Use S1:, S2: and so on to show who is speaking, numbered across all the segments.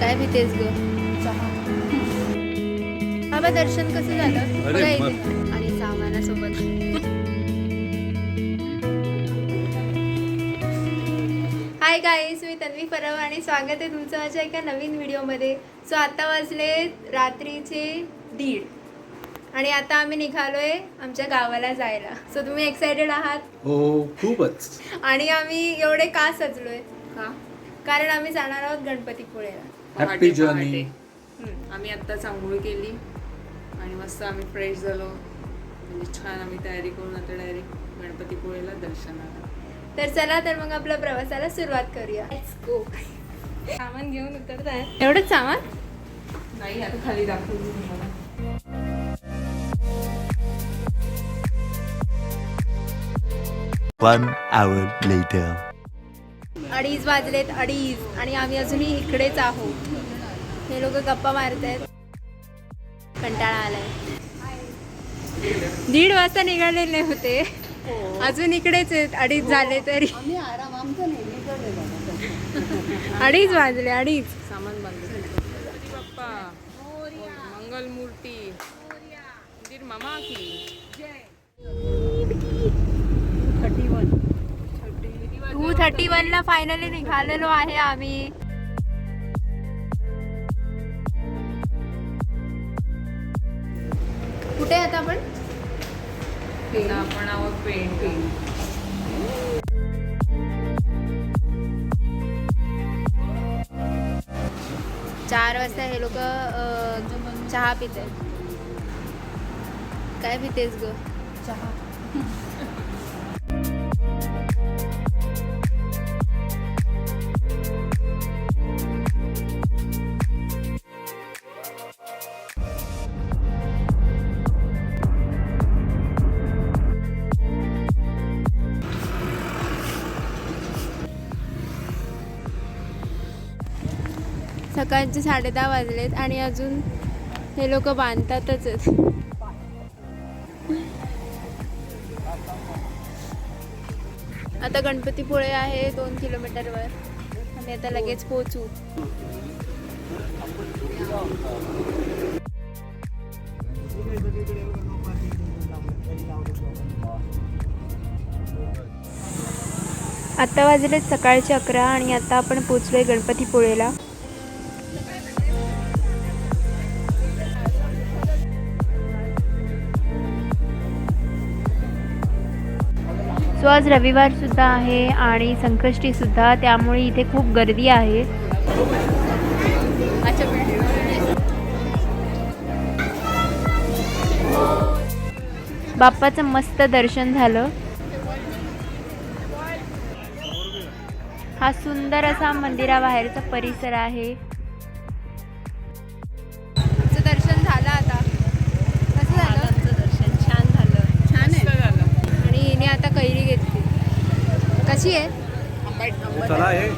S1: काय भीतेस ग. बाबा दर्शन कसं झालं? बघा इथे. आणि सामानासोबत हाय गाईस मी तन्वी परब आणि स्वागत आहे तुमचं माझ्या एका नवीन व्हिडिओमध्ये. सो आता वाजले रात्रीचे दीड. आणि आता आम्ही निघालोय आमच्या गावाला जायला. सो तुम्ही एक्सायटेड आहात?
S2: हो खूपच.
S1: आणि आम्ही एवढे का सजलोय?
S3: का?
S1: कारण आम्ही जाणार आहोत गणपतीपुळेला.
S2: Happy journey.
S3: आम्ही आत्ताच आंघोळ केली. आणि मस्त आम्ही फ्रेश झालो. म्हणजे छान आम्ही तयारी करून आता डायरेक्ट गणपतीपुळेला दर्शनाला
S1: तर चला तर मग आपल्या प्रवासाला सुरुवात करूया. गो सामान घेऊन उतरताय एवढंच सामान?
S3: नाही आता खाली दाखवली तुम्हाला.
S4: One hour later.
S1: अडीच वाजलेत अडीच. आणि आम्ही अजूनही इकडेच आहोत. हे लोक गप्पा मारत आहेत कंटाळा आलाय. दीड वाजता निघालेले होते. अजून इकडेच आहेत. अडीच झाले तरी. अडीच वाजले अडीच.
S3: सामान बाप्पा. मंगल मूर्ती मंदिर मामा की.
S1: थर्टी वन ला फायनली निघालेलो आहे आम्ही. कुठे आपण?
S3: आता आपण आहोत पेंट
S1: चार वाजता हे लोक चहा पिते काय पितेस ग? चहा. सकाळचे साडे दहा वाजलेत आणि अजून हे लोक बांधतातच. आता गणपतीपुळे आहे दोन किलोमीटरवर आम्ही आता लगेच पोचू आता वाजलेत सकाळचे अकरा आणि आता आपण पोचलोय गणपतीपुळेला. सो आज रविवारसुद्धा आहे आणि संकष्टीसुद्धा त्यामुळे इथे खूप गर्दी आहे. बाप्पाचं मस्त दर्शन झालं. हा सुंदर असा मंदिराबाहेरचा परिसर आहे. कशी आहे
S2: चला हे।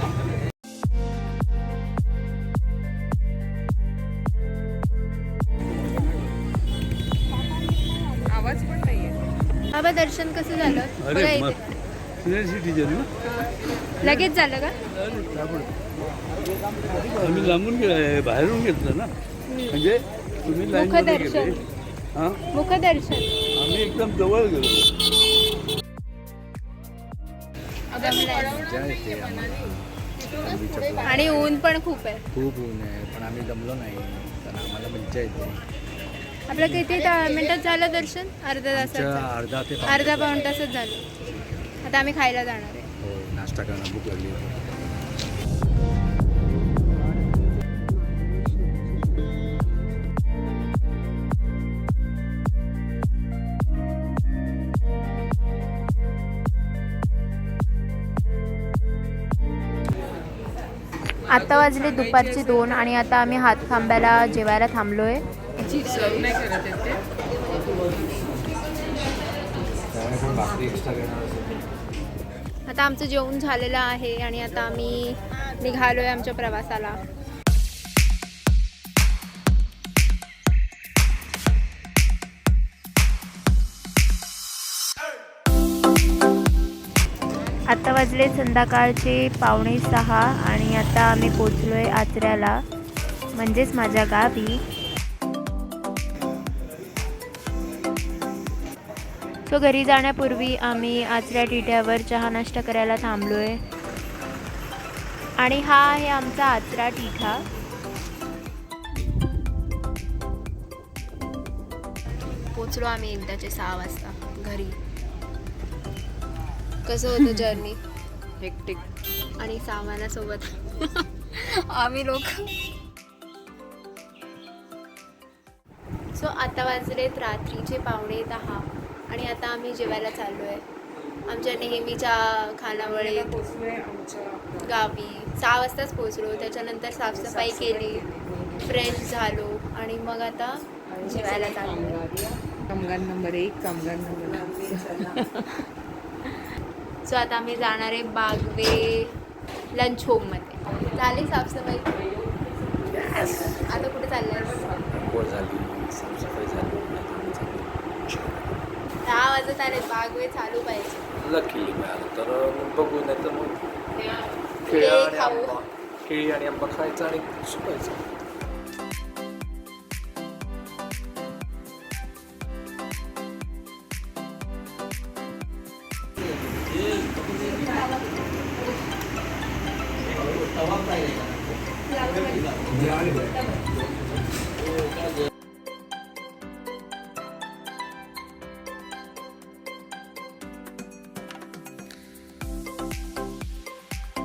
S3: आवाज पण नाहीये
S1: बाबा दर्शन कसं झालं. लगेच झालं का.
S2: आम्ही लांबून बाहेरून घेतलं ना. म्हणजे तुम्ही
S1: मुखदर्शन.
S2: हां?
S1: मुखदर्शन.
S2: आम्ही एकदम जवळ गेलो.
S1: आणि ऊन पण खूप आहे.
S5: खूप ऊन आहे पण आम्ही जमलो नाही. तर आम्हाला मज्जा येते.
S1: आपलं किती मिनिटात झालं दर्शन? अर्धा तासात
S5: अर्धा ते
S1: अर्धा पाऊण तासच झालं. आता आम्ही खायला जाणार आहे.
S5: हो नाश्ता करणं भूक लागली
S1: आत्ता वाजले दुपारचे दोन आणि आता आम्ही
S5: हात खांब्याला जेवायला थांबलो आहे
S1: आता आमचं जेवण झालेलं आहे आणि आता आम्ही निघालो आहे आमच्या प्रवासाला. वाजले संध्याकाळचे पावणे सहा आणि आता आम्ही पोचलोय आचऱ्याला म्हणजेच माझ्या गावी. सो घरी जाण्यापूर्वी आम्ही आचऱ्या टिट्यावर चहा नाश्ता करायला थांबलो आहे आणि हा आहे आमचा आचरा टिठा. पोचलो आम्ही एकदाचे सहा वाजता घरी. कसं होतं जर्नी
S3: हेक्टिक
S1: आणि सामानासोबत आम्ही लोक. सो आता वाजलेत रात्रीचे पावणे दहा आणि आता आम्ही जेवायला चाललो आहे आमच्या नेहमीच्या
S3: आमच्या
S1: गावी सहा वाजताच पोचलो त्याच्यानंतर साफसफाई केली. फ्रेश झालो आणि मग आता जेवायला चाललो
S3: कामगार नंबर एक कामगार नंबर
S1: सो आता आम्ही जाणार आहे बागवे लंच होममध्ये झाली साफसफाई? आता कुठे
S5: साफसफाई झाली.
S1: दहा वाजत आले बागवे चालू पाहिजे.
S5: मिळालं. तर बघू नाही तर मग
S1: केळी
S5: आणि
S1: खाऊ.
S5: आंबा केळी आणि आंबा खायचा आणि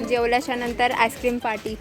S1: जेवल्याच्या नंतर आईस्क्रीम पार्टी.